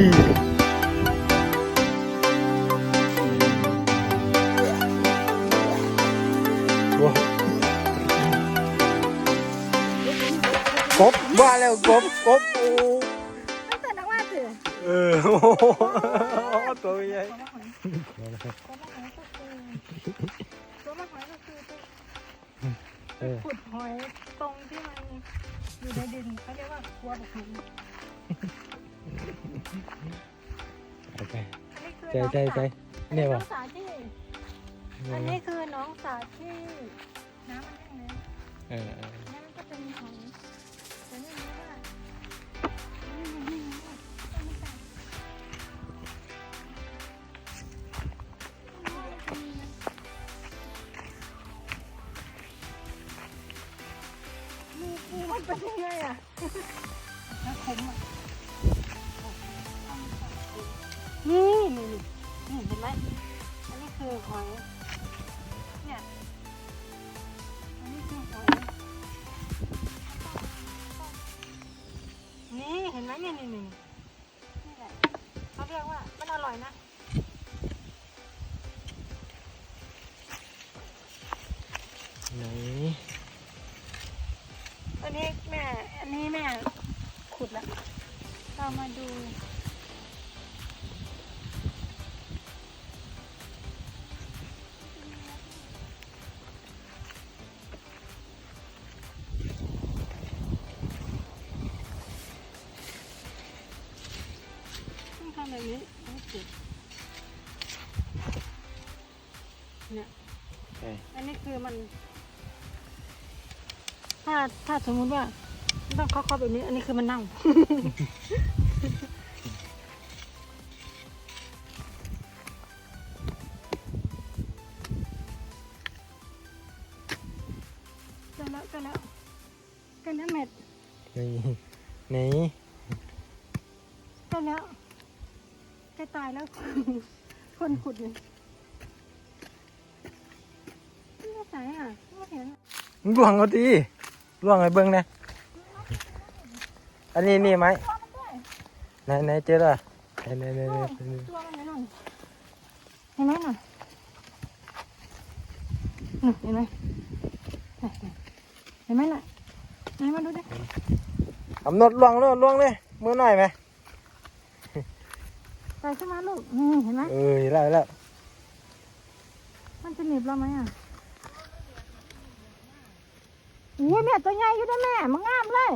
ีกบว่าแล้วกบกบโอ้ตั้งแต่นักว่าถือเออโอ้โหตัวใหญ่ตัวมะหอยก็คือตัวมะหอยก็คือขุดหอยตรงที่มันอยู่ในดินเขาเรียกว่าครัวบุกหอย โอเคอันนี้คือใจใจใจเนี่ยน้วะองสาที่ อันนี้คือน้องสาที่น้ำมันแห้งแล้วเออเออนี่มันก็เป็นหอยแต่ไม่รู้ว่ามีกูมันเป็นยังไงอะน่าขมอะ นี่นี่นี่นี่เห็นไหมอันนี้คือหอยเนี่ยอันนี้คือหอยนี่เห็นไหมเนี่ยนี่นี่นี่แหละเขาเรียกว่ามันอร่อยนะไหนอันนี้แม่ อันนี้แม่ขุดแล้วเรามาดู ถ้าถ้าสมมุติว่าต้องเคาะๆแบบนี้ อันนี้คือมันเน่ากันแล้วกันแล้วกันแล้วเม็ดนี่ไหนกันแล้วใกล้ตายแล้ว คนขุดเนี่ยนี่ก็ไหนอะไม่เห็นอะมึงล่วงเอาที ล่วงไอ้เบิ้งนะอันนี้นี่ไหมตัวมันด้วยไหนไหนเจอละไหนไหนไหนไหนโอ้ไหนตัวมันไหนหน่อยเห็นไหมน่ะน่ะเห็นไหมน่ะเห็นไหมน่ะไหนมาดูดิอำนดล่วงเลยล่วงเลยมือหน่อยไหมใส่ขึ้นมาลูกนี่เห็นไหมเออแล้วแล้วมันจะหนีบเราไหมอะ อุ้ยแม่ตัวใหญ่อยู่ด้วยแม่มันงามเลย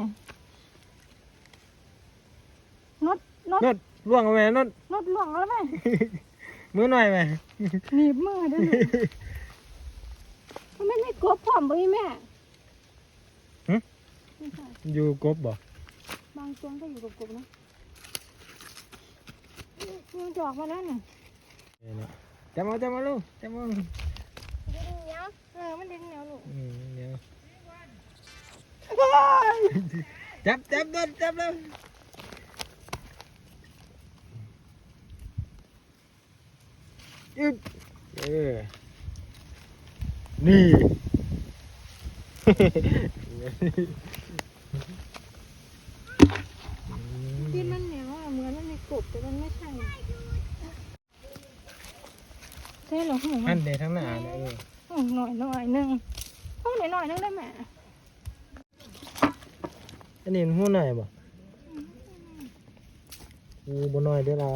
นดนดนดล่วงเอาไหมนดนดหลวงแล้วแม่ มือหน่อยไหมหนีบมือด้วยลูกมันไม่ได้กบพร้อมบ่อีแม่ไม่ใช่อยู่กบบ่บางตัวก็อยู่กับกบนะมันจะออกมาแล้วเนี่ยนี่นะจับมาจับมาลูกจับมาดินเหนียวเออมันดินเหนียวลูก อืมเดี๋ยว จับจับนดจับแล้วอึ๊บเออ นี่ดินมันเหนียวอะเหมือนมันมีกบแต่มันไม่ใช่ใช่เหรอของอัมันนเดทั้งหน้าเลยเออห้องหน่อยหน่อยหนึงห้องหน่อยหน่อยหนึงได้ไหม อันนี้หัวหูหน่อยบ่อูบ่น้อยเด้อล่ะ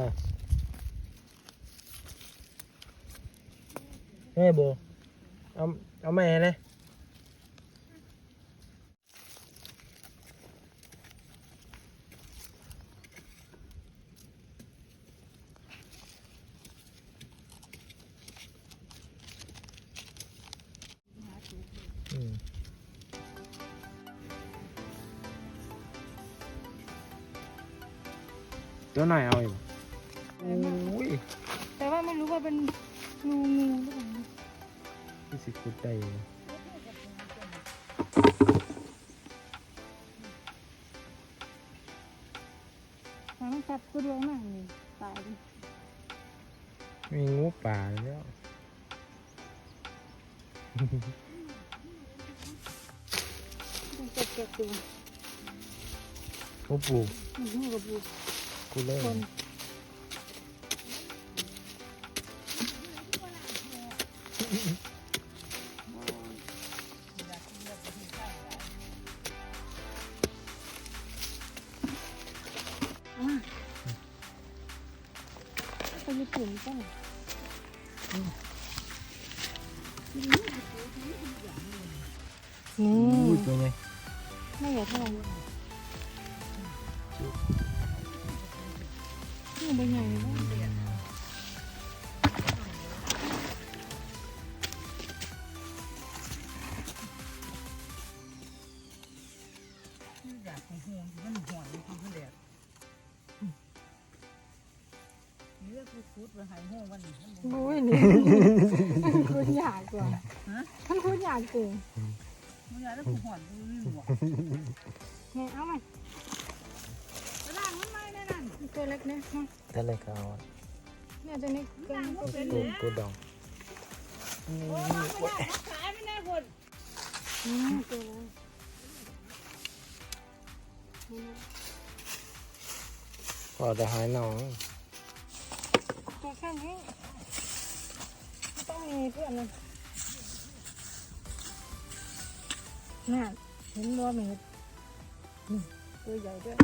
ให้บ่เอาเอาแม่เลย ตัวหน่อยเอาอยู่โอ้ยแต่ว่าไม่รู้ว่าเป็นงูงูหรือเปล่าที่สิคุดได้อยู่มันจับตัวเดียวมากเลยตายดิมีงูป่าแล้วต้องเก็บเก็บดูงูปูมันหูกับดูกู cô lên Không. ไปญี่ปุ่นก็ได้อืมอุ้ยตัวใหญ่ไม่ใหญ่เท่าไหร่ บใหญ่เลยอยากของห่วงมันห่วงมันคือแดดเลือกฟุดไปหายห่วงวันนี้โอ้ยนี่มันคุณอยากกว่ามันคุณอยากเก่งมันอยากได้ผู้ห่วงดูนี่หรอไงเอามัน ร่างมันไม่แน่นั่น ตัวเล็กเนี่ยฮะทะเลเขาเนี่ยตัวนี้เกินตัวเป็นตัวแน่ตัวดองโอ้ยไม่ได้ขายไม่แน่คนอืมตัวนั้นนี่นะพอจะหายหนองตัวแค่นี้ไม่ต้องมีเพื่อนเลยน่ะเห็นบัวเม็ดนี่ตัวใหญ่ด้วย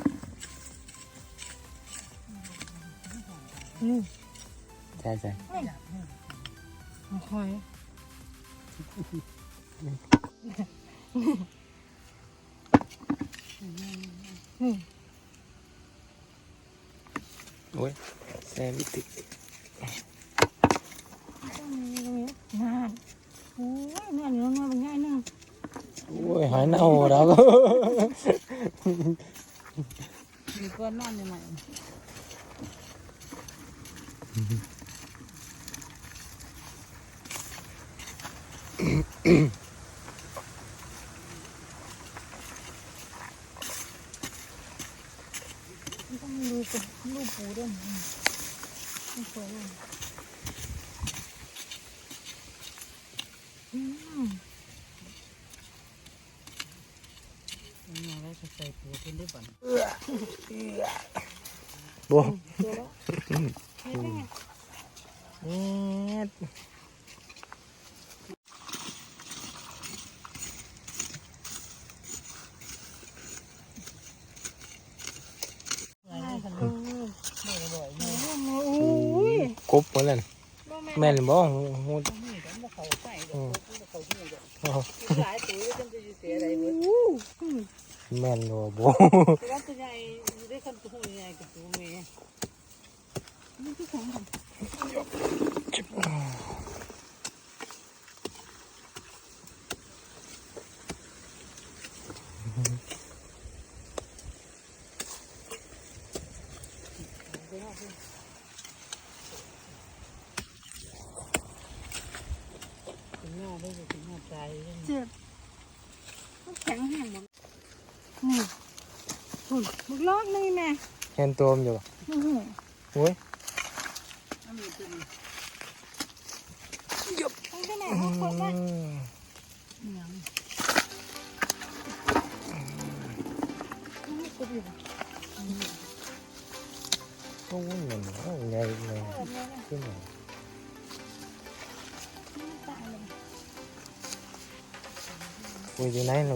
นี่ใช่ใช่หอยนี่โอ้ยแซมวิติต้องมีตรงนี้นานโอ้ ต้องล้วมีก้อนนอนยังไงมันต้องดูเป็นรูปปูด้วยอืมไม่สวยเลยอืมได้ใส่ปูเป็นได้ป่ะบัวตัวแล้วเห็นได้ไงแง่ดได้ค่ะไม่บ่ออเลยแม่นบ่หู นี่แต่บ่เขาใส่ดอกเขาหูดอกหลายตัวจนจะเสียอะไรหมดอืมแม่นบ่บัว แต่ว่าตัวใหญ่ได้คนตัวใหญ่กับตัวเมย์ นี่ที่แข็งค่ะ ถึงหน้าได้ถึงหน้าใจเจ็บมันแข็งแห้งหมดนี่หุ่นมึกลอกนี่แม่เห็นตัวมันอยู่บ่มึงหูโอ้ยมันมีตัวต้องได้แม่เขาคนว่าอืมยังนี่กูอยู่โอ้ยมันโอ้ยใหญ่ใหญ่เออเนี่ยนะขึ้นมาไม่ตายเลยโอ้ยอยู่ไหนล่ะมันโอ้ยเก็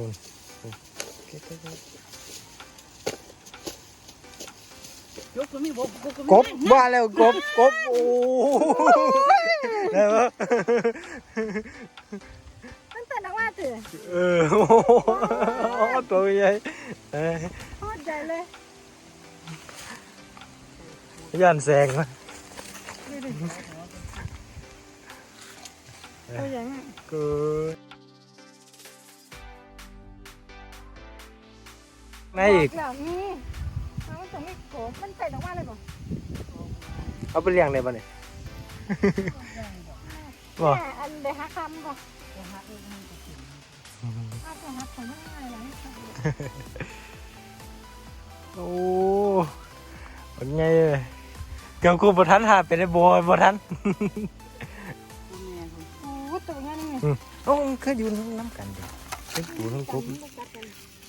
บๆยกก็มีบกก็ๆกบว่าแล้วกบกบโอ้ยได้ปะตั้งแต่นั ยโคตรใหญ่เลยย่านแซงมาดูดิตัวใหญ่มากกูไหนอีกแล้วนี่เอามันจะไม่โกบมันใส่นักว่าเลยก่อนเอาไปเลี้ยงได้ปะเนี่ยบ่แม่อันเดฮักคำก่อนก็หักเลยมันก็กินเอาตัวฮักของไม่ง่ายเลยโอ้เป็นไงเลย เกี่ยวกูบทันหาเป็นไอ้โบยบทันตัวแม่คนโอ้ตัวใหญ่นี่ไงโอ้มันเคยอยู่น้ำกันเดียวเป็นปูทั้งกบ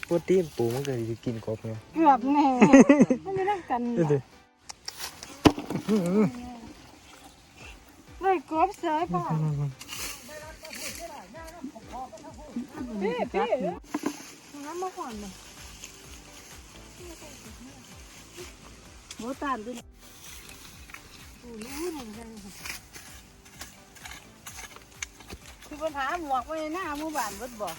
ปกติปูมันก็จะกินกบไงเกือบแน่ไม่ได้ร่างกันดูดิเลยกบเสยป่ะเฮ้ยเฮ้ยน้ำมาก่อนเลยหมูตานด้วย คือปัญหาหมวกไว้หน้าหมู่บ้านเบิดบ่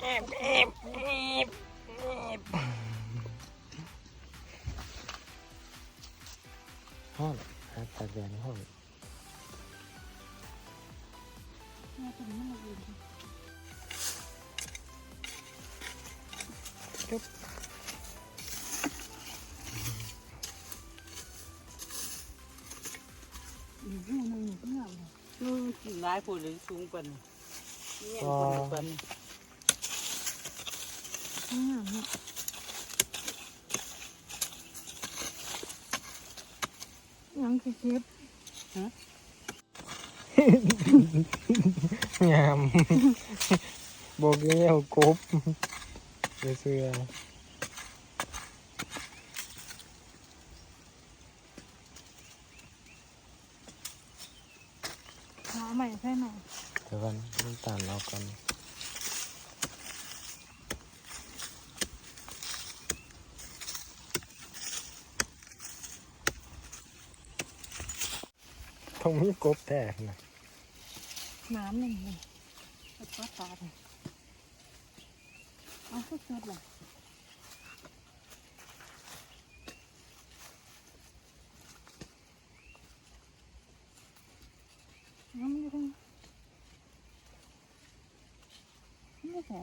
แอบแอบแอบแอบห้องหาตาแดงห้องแม่เป็นยังไงอยู่อื มหลายผู้เลยสูงกว่านี่เนี่ยคนกว่านี่งามเนี่ยยังคือเชฟงามบอกเงี้ยวกบเสื้อ หาใหม่ใช่หนเดี๋ยวกันน้ำตาลเอากันต้องมีกบแต่นะน้ำหนึ่งเลยก็ปลาตาเลยเอาสุดๆเลย น้ำอยู่ตรงนี้ไม่ใช่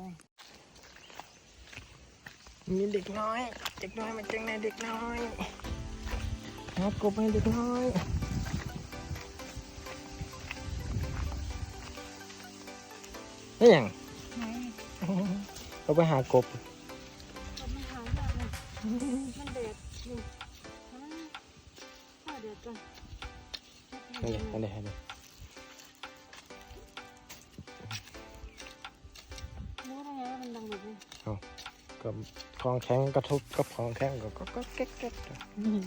มีเด็กน้อย เด็กน้อยมันจังในเด็กน้อยหากบให้เด็กน้อยนี่ยังไหนเราไปหากบ แข็งกระทบกับของแข็งก็ก็ก็แก๊กแก๊กนี่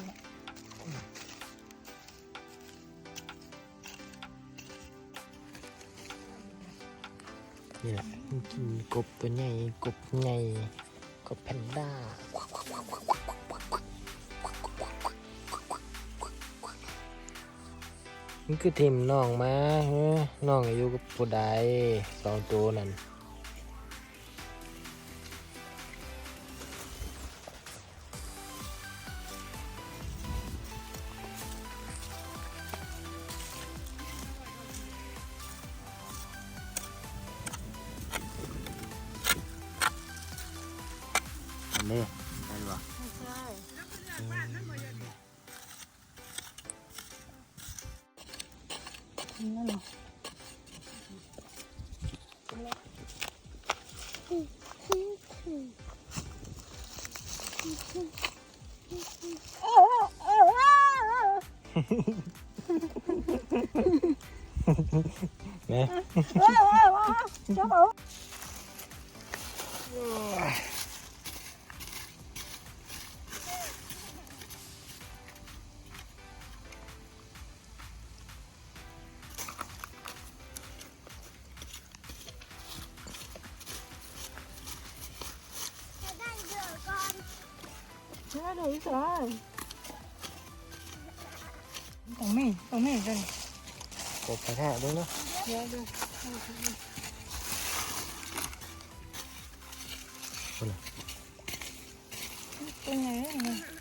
นี่แหละมีกบตัวใหญ่กบใหญ่กบแพนด้านี่คือทีมน้องมาเฮ้น้องอายุกับผู้ใดสองตัวนั่น แม่เจ้าเอาใช่เลยใช่ ตรงนี้ตรงนี้กันกบกระทะด้วยเนาะเดี๋ยวดูเป็นไงเนี่ย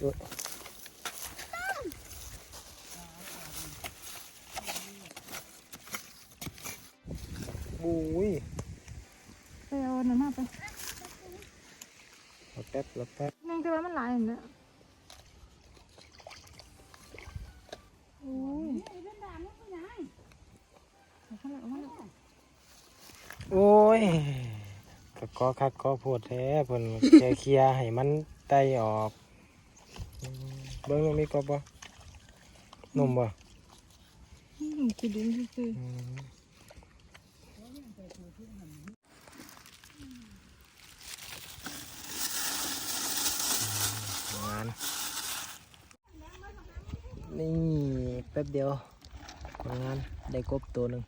บุ้ยไปเอาหน่อยมาไปรอแป๊บรอแป๊บนั่นคือว่ามันหลายอย่างเนี้ยโอ้ยเอาเข้ามาเอาเข้ามาโอ้ยกะกอคักกอโพดแท้เพิ่นแค่เคลียร์ให้มันไตออกอืม เบิ่งว่ามีกบบ่นมบ่อืมคือดินคืออืมงานนี่แป๊บเดียวผลงานได้กบตัวหนึ่ง